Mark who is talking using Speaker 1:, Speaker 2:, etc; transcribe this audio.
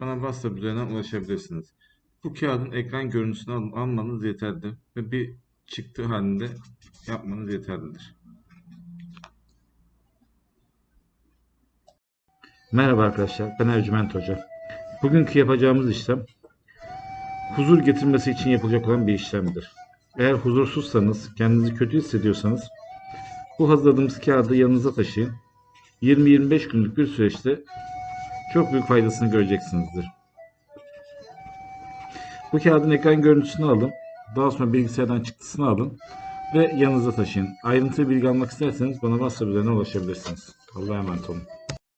Speaker 1: bana WhatsApp üzerinden ulaşabilirsiniz. Bu kağıdın ekran görüntüsünü al- almanız yeterlidir ve bir çıktı halinde yapmanız yeterlidir.
Speaker 2: Merhaba arkadaşlar, ben Ercüment Hoca. Bugünkü yapacağımız işlem huzur getirmesi için yapılacak olan bir işlemdir. Eğer huzursuzsanız, kendinizi kötü hissediyorsanız bu hazırladığımız kağıdı yanınıza taşıyın. 20-25 günlük bir süreçte çok büyük faydasını göreceksinizdir. Bu kağıdın ekran görüntüsünü alın. Daha sonra bilgisayardan çıktısını alın ve yanınıza taşıyın. Ayrıntılı bilgi almak isterseniz bana WhatsApp üzerinden ulaşabilirsiniz. Allah'a emanet olun.